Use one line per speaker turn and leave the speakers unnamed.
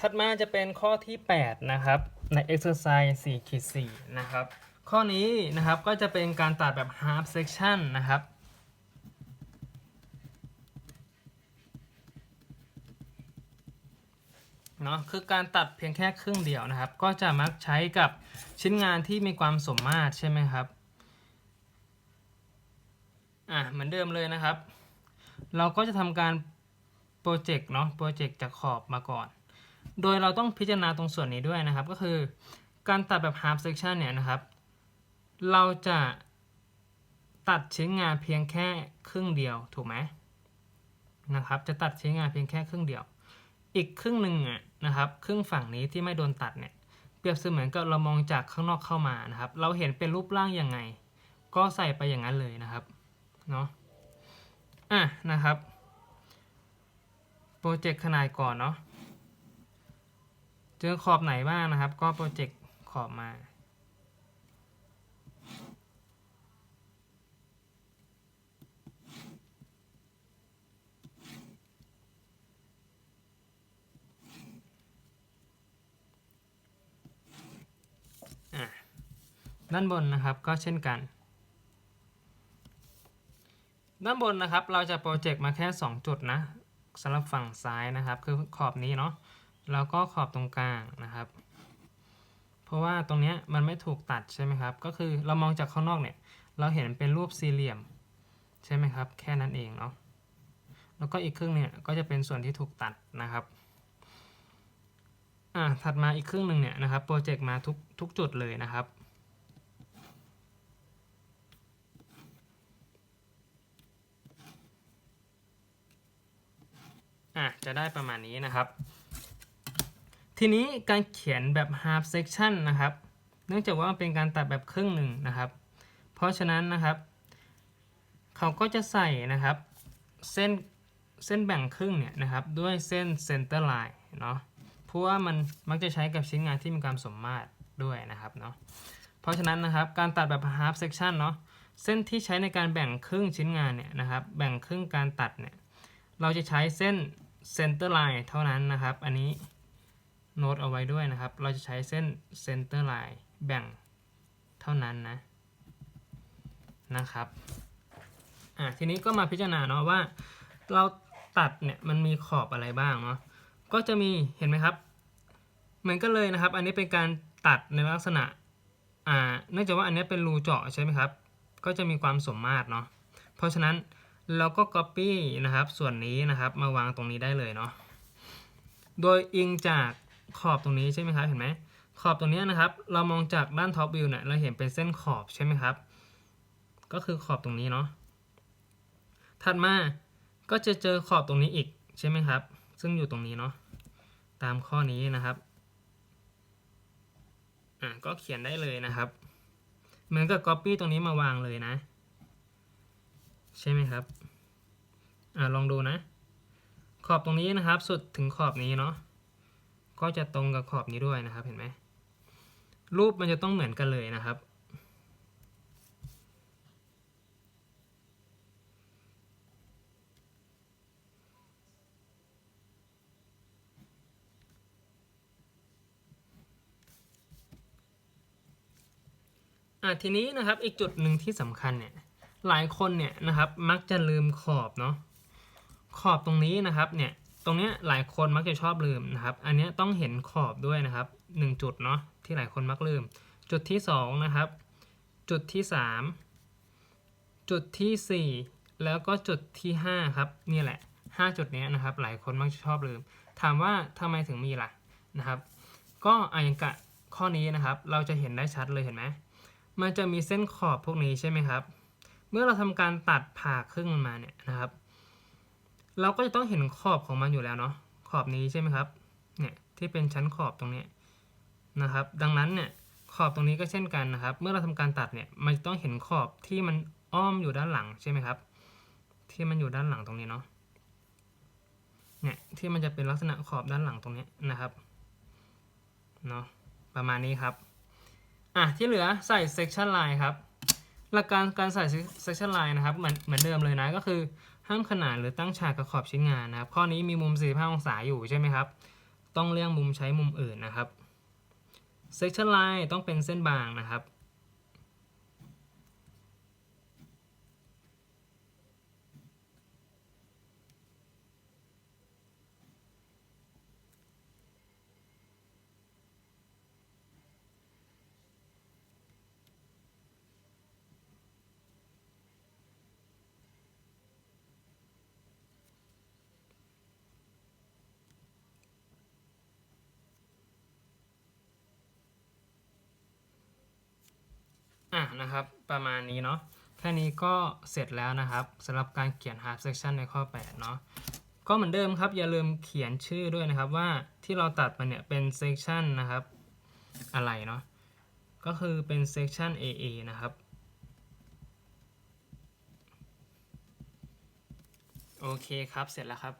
ถัดมาจะเป็นข้อที่ 8 นะครับ ใน exercise 4ขีด4นะครับ ข้อนี้นะครับก็จะเป็นการตัดแบบ half section นะครับ เนาะคือการตัดเพียงแค่ครึ่งเดียวนะครับ ก็จะมักใช้กับชิ้นงานที่มีความสมมาตรใช่ไหมครับ อะ เหมือนเดิมเลยนะครับ เราก็จะทำการโปรเจกต์เนาะ โปรเจกต์จากขอบมาก่อน โดยเราต้องพิจารณาตรงส่วนนี้ด้วยนะครับ ก็คือการตัดแบบ half section เนี่ยนะครับ เราจะตัดชิ้นงานเพียงแค่ครึ่งเดียวถูกไหมนะครับ จะตัดชิ้นงานเพียงแค่ครึ่งเดียว อีกครึ่งหนึ่งอะนะครับครึ่งฝั่งนี้ที่ไม่โดนตัดเนี่ยเปรียบเสมือนกับเรามองจากข้างนอกเข้ามานะครับ เราเห็นเป็นรูปร่างยังไง ก็ใส่ไปอย่างนั้นเลยนะครับเนาะอะนะครับโปรเจกต์ขนาดก่อนเนาะ เจอขอบไหนบ้างนะครับ ก็โปรเจกต์ขอบมา ด้านบนนะครับก็เช่นกัน ด้านบนนะครับเราจะโปรเจกต์มาแค่ 2 จุดนะสำหรับฝั่งซ้ายนะครับ คือขอบนี้เนาะ แล้วก็ขอบตรงกลางนะครับ เพราะว่าตรงนี้มันไม่ถูกตัดใช่ไหมครับ ก็คือเรามองจากข้างนอกเนี่ย เราเห็นเป็นรูปสี่เหลี่ยม ใช่ไหมครับ แค่นั้นเองเนาะ แล้วก็อีกครึ่งเนี่ยก็จะเป็นส่วนที่ถูกตัดนะครับ อ่าถัดมาอีกครึ่งหนึ่งเนี่ยนะครับ โปรเจกต์มาทุกทุกจุดเลยนะครับอะจะได้ประมาณนี้นะครับ ทีนี้การเขียนแบบ half section นะครับ เนื่องจากว่ามันเป็นการตัดแบบครึ่งหนึ่งนะครับ เพราะฉะนั้นนะครับ เขาก็จะใส่นะครับเส้นเส้นแบ่งครึ่งเนี่ยนะครับด้วยเส้น center line เนาะเพราะว่ามันมักจะใช้กับชิ้นงานที่มีความสมมาตรด้วยนะครับเนาะเพราะฉะนั้นนะครับการตัดแบบ half section เนาะเส้นที่ใช้ในการแบ่งครึ่งชิ้นงานเนี่ยนะครับแบ่งครึ่งการตัดเนี่ยเราจะใช้เส้น center line เท่านั้นนะครับ อันนี้ โน้ตเอาไว้ด้วยนะครับ เราจะใช้เส้น center line แบ่งเท่านั้นนะ นะครับ อะทีนี้ก็มาพิจารณาเนาะว่า เราตัดเนี่ยมันมีขอบอะไรบ้างเนาะ ก็จะมีเห็นไหมครับ เหมือนกันเลยนะครับ อันนี้เป็นการตัดในลักษณะ อ่า เนื่องจากว่าอันนี้เป็นรูเจาะใช่ไหมครับ ก็จะมีความสมมาตรเนาะ เพราะฉะนั้นเราก็ copy นะครับ ส่วนนี้นะครับมาวางตรงนี้ได้เลยเนาะ โดยอิงจาก ขอบตรงนี้ใช่ไหมครับเห็นไหมขอบตรงนี้นะครับ เรามองจากด้านท็อปวิวเนี่ยเราเห็นเป็นเส้นขอบใช่ไหมครับ ก็คือขอบตรงนี้เนาะถัดมาก็จะเจอขอบตรงนี้อีกใช่ไหมครับ ซึ่งอยู่ตรงนี้เนาะตามข้อนี้นะครับอะก็เขียนได้เลยนะครับเหมือนกับ Copy ตรงนี้มาวางเลยนะ ใช่ไหมครับอะลองดูนะ ขอบตรงนี้นะครับ สุดถึงขอบนี้เนาะ ก็จะตรงกับขอบนี้ด้วยนะครับเห็นไหมรูปมันจะต้องเหมือนกันเลยนะครับ อะทีนี้นะครับอีกจุดหนึ่งที่สำคัญเนี่ยหลายคนเนี่ยนะครับมักจะลืมขอบเนาะขอบตรงนี้นะครับเนี่ย ตรงนี้หลายคนมักจะชอบลืมนะครับ อันนี้ต้องเห็นขอบด้วยนะครับหนึ่งจุดเนาะที่หลายคนมักลืม จุดที่สองนะครับ จุดที่สามจุดที่สี่แล้วก็จุดที่ห้าครับ นี่แหละห้าจุดนี้นะครับ หลายคนมักจะชอบลืม ถามว่าทำไมถึงมีล่ะนะครับ ก็อะอย่างกะข้อนี้นะครับ เราจะเห็นได้ชัดเลยเห็นไหมมันจะมีเส้นขอบพวกนี้ใช่ไหมครับ เมื่อเราทำการตัดผ่าครึ่งมันมาเนี่ยนะครับ เราก็จะต้องเห็นขอบของมันอยู่แล้วเนาะขอบนี้ใช่ไหมครับเนี่ยที่เป็นชั้นขอบตรงนี้นะครับ ดังนั้นเนี่ยขอบตรงนี้ก็เช่นกันนะครับ เมื่อเราทำการตัดเนี่ยมันจะต้องเห็นขอบที่มันอ้อมอยู่ด้านหลังใช่ไหมครับ ที่มันอยู่ด้านหลังตรงนี้เนาะเนี่ยที่มันจะเป็นลักษณะขอบด้านหลังตรงนี้นะครับเนาะประมาณนี้ครับอะที่เหลือใส่ section line ครับหลักการการใส่ section line นะครับเหมือนเหมือนเดิมเลยนะก็คือ ห้ามขนานหรือตั้งฉากกับขอบชิ้นงานนะครับ ข้อนี้มีมุม 45 องศาอยู่ใช่ไหมครับ ต้องเลี่ยงมุมใช้มุมอื่นนะครับ section line ต้องเป็นเส้นบางนะครับ นะครับ ประมาณนี้เนาะแค่นี้ก็เสร็จแล้วนะครับสำหรับการเขียน half section ในข้อ 8 เนาะก็เหมือนเดิมครับ อย่าลืมเขียนชื่อด้วยนะครับว่าที่เราตัดมาเนี่ยเป็น section นะครับ อะไรเนาะก็คือเป็น section AA นะครับโอเคครับเสร็จแล้วครับ